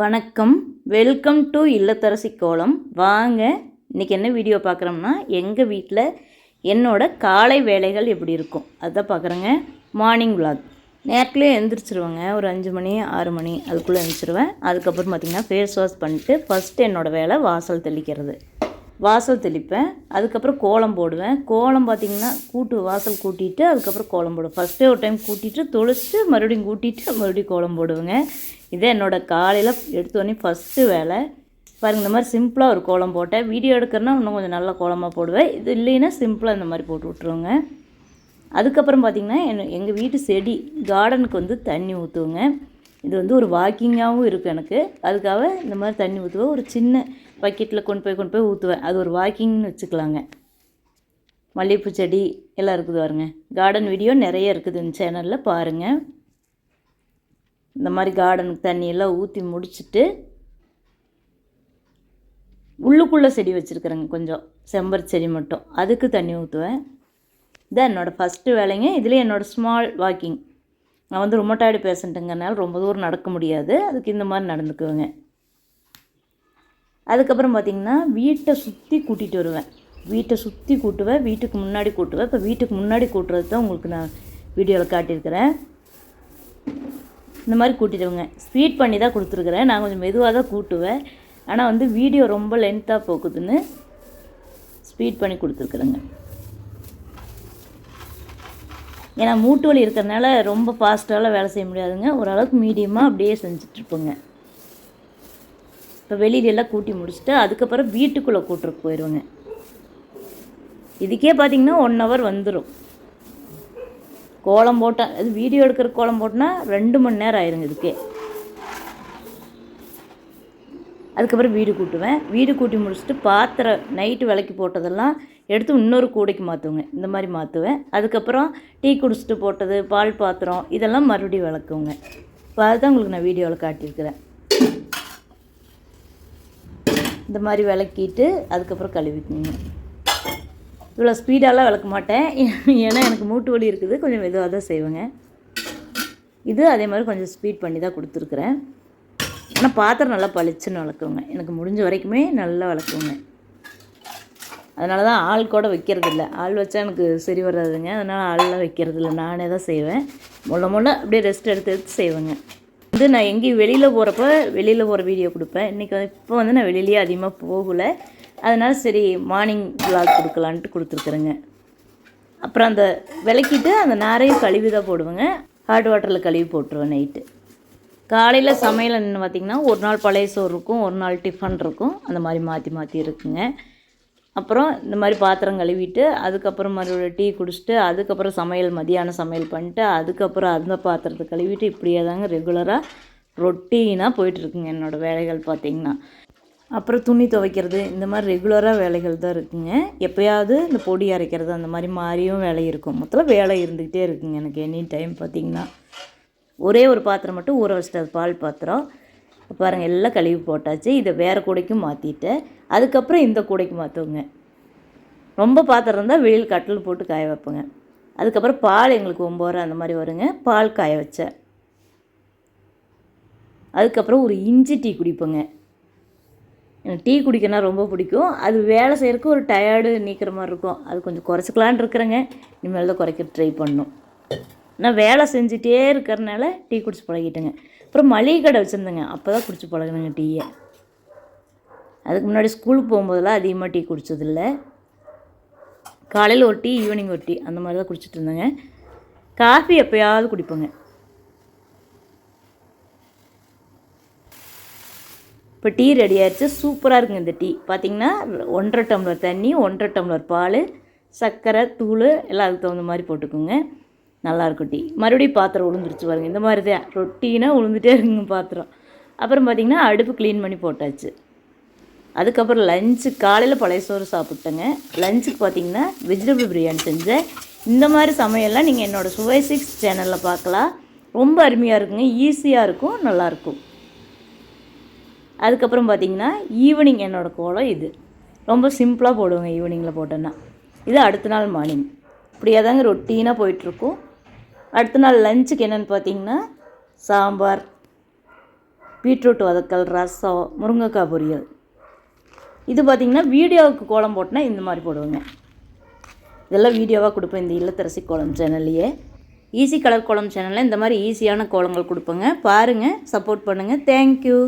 வணக்கம். Welcome to இல்லத்தரசி கோலம். வாங்க இன்றைக்கி என்ன வீடியோ பார்க்குறோம்னா எங்கள் வீட்டில் என்னோட காலை வேலைகள் எப்படி இருக்கும்? அதை பார்க்குறேங்க. மார்னிங் விளாக் நேரத்துலேயே எழுந்திரிச்சிருவேங்க. ஒரு அஞ்சு மணி ஆறு மணி அதுக்குள்ளே எழுந்திரிச்சிருவேன். அதுக்கப்புறம் பார்த்திங்கன்னா ஃபேஸ் வாஷ் பண்ணிட்டு ஃபஸ்ட்டு என்னோடய வேலை வாசல் தெளிக்கிறது. வாசல் தெளிப்பேன். அதுக்கப்புறம் கோலம் போடுவேன். கோலம் பார்த்திங்கன்னா கூட்டு வாசல் கூட்டிட்டு அதுக்கப்புறம் கோலம் போடுவேன். ஃபஸ்ட்டே ஒரு டைம் கூட்டிட்டு தொளிச்சிட்டு மறுபடியும் கூட்டிட்டு மறுபடியும் கோலம் போடுவேங்க. இதே என்னோடய காலையில் எடுத்தோடனே ஃபஸ்ட்டு வேலை. பாருங்க இந்த மாதிரி சிம்பிளாக ஒரு கோலம் போட்டேன். வீடியோ எடுக்கிறேன்னா இன்னும் கொஞ்சம் நல்ல கோலமாக போடுவேன். இது இல்லைன்னா சிம்பிளாக இந்த மாதிரி போட்டு விட்ருவோங்க அதுக்கப்புறம் பார்த்திங்கன்னா என் எங்கள் வீட்டு செடி கார்டனுக்கு வந்து தண்ணி ஊற்றுவோங்க இது வந்து ஒரு வாக்கிங்காகவும் இருக்குது எனக்கு. அதுக்காக இந்த மாதிரி தண்ணி ஊற்றுவேன் ஒரு சின்ன பக்கெட்டில் கொண்டு போய் கொண்டு போய் ஊற்றுவேன் அது ஒரு வாக்கிங்னு வச்சுக்கலாங்க. மல்லிகைப்பூ செடி எல்லாம் இருக்குது பாருங்க. கார்டன் வீடியோ நிறைய இருக்குது இந்த சேனலில் பாருங்கள் இந்த மாதிரி கார்டனுக்கு தண்ணியெல்லாம் ஊற்றி முடிச்சுட்டு உள்ளுக்குள்ளே செடி வச்சுருக்குறேங்க கொஞ்சம். செம்பர் செடி மட்டும். அதுக்கு தண்ணி ஊற்றுவேன் இதான் என்னோடய ஃபஸ்ட்டு வேலைங்க. இதுலேயே என்னோடய ஸ்மால் வாக்கிங் நான் வந்து ரொமட்டாய்டு பேஷண்ட்டுங்கனால ரொம்ப தூரம் நடக்க முடியாது. அதுக்கு இந்த மாதிரி நடந்துக்குவேங்க. அதுக்கப்புறம் பார்த்திங்கன்னா வீட்டை சுற்றி கூட்டிகிட்டு வருவேன். வீட்டை சுற்றி கூட்டுவேன் வீட்டுக்கு முன்னாடி கூட்டுவேன். இப்போ வீட்டுக்கு முன்னாடி கூட்டுறது தான் உங்களுக்கு நான் வீடியோவில் காட்டியிருக்கிறேன். இந்த மாதிரி கூட்டிடுவேங்க ஸ்பீட் பண்ணி தான் கொடுத்துருக்குறேன். நான் கொஞ்சம் மெதுவாக தான் கூட்டுவேன். ஆனால் வந்து வீடியோ ரொம்ப லென்த்தாக போகுதுன்னு ஸ்பீட் பண்ணி கொடுத்துருக்குறேங்க. ஏன்னா மூட்டு வலி இருக்கிறதுனால ரொம்ப ஃபாஸ்ட்டாலாம் வேலை செய்ய முடியாதுங்க. ஓரளவுக்கு மீடியமாக அப்படியே செஞ்சிட்ருப்போங்க இப்போ வெளியிலெல்லாம் கூட்டி முடிச்சுட்டு அதுக்கப்புறம் வீட்டுக்குள்ளே கூட்டுருக்கு போயிடுவோங்க இதுக்கே பார்த்தீங்கன்னா ஒன் ஹவர் வந்துடும் கோலம் போட்டால் அது வீடியோ எடுக்கிற கோலம் போட்டோன்னா ரெண்டு மணி நேரம் ஆயிருங்க இதுக்கே. அதுக்கப்புறம் வீடு கூட்டுவேன். வீடு கூட்டி முடிச்சுட்டு பாத்திரம் நைட்டு விளக்கி போட்டதெல்லாம் எடுத்து இன்னொரு கூடைக்கு மாற்றுவேங்க இந்த மாதிரி மாற்றுவேன் அதுக்கப்புறம் டீ குடிச்சிட்டு போட்டது பால் பாத்திரம் இதெல்லாம் மறுபடியும் விளக்குவேங்க. இப்போ அதுதான் உங்களுக்கு நான் வீடியோவில் காட்டியிருக்கிறேன். இந்த மாதிரி விளக்கிட்டு அதுக்கப்புறம் கழுவிக்குங்க இவ்வளோ ஸ்பீடாலாம் விளக்க மாட்டேன். ஏன்னா எனக்கு மூட்டு வலி இருக்குது. கொஞ்சம் மெதுவாக தான் செய்வேங்க. இது அதே மாதிரி கொஞ்சம் ஸ்பீட் பண்ணி தான் கொடுத்துருக்குறேன். ஆனால் பாத்திரம் நல்லா பளிச்சுன்னு விளக்குவேங்க. எனக்கு முடிஞ்ச வரைக்குமே நல்லா விளக்குவேங்க. அதனால தான் ஆள் கூட வைக்கிறது இல்லை ஆள் வச்சா எனக்கு சரி வராதுங்க. அதனால் ஆள்லாம் வைக்கிறது இல்லை நானே தான் செய்வேன். முள்ள முள்ள அப்படியே ரெஸ்ட் எடுத்து எடுத்து செய்வேங்க. வந்து நான் எங்கேயும் வெளியில் போகிறப்ப வெளியில் போகிற வீடியோ கொடுப்பேன். இன்றைக்கி இப்போ வந்து நான் வெளியிலேயே அதிகமாக போகலை. அதனால் சரி மார்னிங் விளாக் கொடுக்கலான்ட்டு கொடுத்துருக்குறேங்க. அப்புறம் அந்த விளக்கிட்டு அந்த நாரையும் கழுவி தான் போடுவேங்க. ஹாட் வாட்டரில் கழுவி போட்டுருவேன் நைட்டு காலையில் சமையல் என்ன பார்த்திங்கன்னா ஒரு நாள் பழைய சோறு இருக்கும் ஒரு நாள் டிஃபன் இருக்கும். அந்த மாதிரி மாற்றி மாற்றி இருக்குங்க. அப்புறம் இந்த மாதிரி பாத்திரம் கழுவிட்டு அதுக்கப்புறம் மறுபடியும் டீ குடிச்சிட்டு அதுக்கப்புறம் சமையல் மதியானம் சமையல் பண்ணிட்டு அதுக்கப்புறம் அந்த பாத்திரத்தை கழுவிட்டு இப்படியே தாங்க ரெகுலராக ரொட்டீனாக போயிட்டுருக்குங்க என்னோடய வேலைகள் பார்த்திங்கன்னா அப்புறம் துணி துவைக்கிறது இந்த மாதிரி ரெகுலராக வேலைகள் தான் இருக்குங்க. எப்போயாவது இந்த பொடி அரைக்கிறது அந்த மாதிரி மாறியும் வேலை இருக்கும். மொத்தம் வேலை இருந்துக்கிட்டே இருக்குங்க எனக்கு எனி டைம் பார்த்திங்கன்னா ஒரே ஒரு பாத்திரம் மட்டும் ஊற வச்சிட்டு அது பால் பாத்திரம். பாருங்கள் எல்லாம் கழுவி போட்டாச்சு. இதை வேறு கூடைக்கும் மாற்றிட்டேன் அதுக்கப்புறம் இந்த கூடைக்கு மாற்றுவோங்க ரொம்ப பாத்திரம் இருந்தால் வெளியில் கட்டில் போட்டு காய வைப்பேங்க. அதுக்கப்புறம் பால் எங்களுக்கு ஒம்பது அந்த மாதிரி வருங்க. பால் காய வச்சேன் அதுக்கப்புறம் ஒரு இஞ்சி டீ குடிப்பேங்க. எனக்கு டீ குடிக்கனா ரொம்ப பிடிக்கும். அது வேலை செய்கிறதுக்கு ஒரு டயர்டு நீக்கிற மாதிரி இருக்கும். அது கொஞ்சம் குறைச்சிக்கலான் இருக்கிறேங்க. இனிமேல் தான் குறைக்க ட்ரை பண்ணும். நான் வேலை செஞ்சுட்டே இருக்கிறனால டீ குடிச்சு பழகிட்டேங்க. அப்புறம் மளிகை கடை வச்சுருந்தேங்க. அப்போ தான் குடிச்சு பழகினேங்க டீயை. அதுக்கு முன்னாடி ஸ்கூலுக்கு போகும்போதெல்லாம் அதிகமாக டீ குடித்ததில்ல காலையில் ஒரு டீ ஈவினிங் ஒரு டீ அந்த மாதிரி தான் குடிச்சிட்டு இருந்தேங்க. காஃபி எப்போயாவது குடிப்பேங்க. இப்போ டீ ரெடி ஆயிடுச்சு. சூப்பராக இருக்குங்க இந்த டீ. பார்த்திங்கன்னா ஒன்றரை டம்ளர் தண்ணி ஒன்றரை டம்ளர் பால் சர்க்கரை தூள் எல்லாம் அதுக்கு தகுந்த மாதிரி போட்டுக்கோங்க. நல்லாயிருக்கும் டீ. மறுபடியும் பாத்திரம் உளுந்துருச்சு பாருங்க. இந்த மாதிரி தான் ரொட்டினா உளுந்துட்டே இருக்குங்க பாத்திரம். அப்புறம் பார்த்திங்கன்னா அடுப்பு க்ளீன் பண்ணி போட்டாச்சு. அதுக்கப்புறம் லஞ்சு காலையில் பழைய சோறு சாப்பிட்டேங்க. லஞ்சுக்கு பார்த்திங்கன்னா வெஜிடபிள் பிரியாணி செஞ்சேன். இந்த மாதிரி சமையல்லாம் நீங்கள் என்னோடய சுவை சிக்ஸ் சேனலில் பார்க்கலாம். ரொம்ப அருமையாக இருக்குங்க. ஈஸியாக இருக்கும். நல்லாயிருக்கும் அதுக்கப்புறம் பார்த்திங்கன்னா ஈவினிங் என்னோடய கோலம் இது. ரொம்ப சிம்பிளாக போடுவேங்க ஈவினிங்கில் போட்டேன்னா. இது அடுத்த நாள் மார்னிங் இப்படியே தாங்க ரொட்டீனாக போயிட்டுருக்கும். அடுத்த நாள் லஞ்சுக்கு என்னென்னு பார்த்தீங்கன்னா சாம்பார் பீட்ரூட் வதக்கல் ரசம் முருங்கைக்காய் பொரியல். இது பார்த்திங்கன்னா வீடியோவுக்கு கோலம் போட்டேன்னா இந்த மாதிரி போடுவேங்க. இதெல்லாம் வீடியோவாக கொடுப்பேன். இந்த இல்லத்தரசி கோலம் சேனல்லையே. ஈஸி கலர் கோலம் சேனலில் இந்த மாதிரி ஈஸியான கோலங்கள் கொடுப்பேங்க. பாருங்கள் சப்போர்ட் பண்ணுங்கள் தேங்க்யூ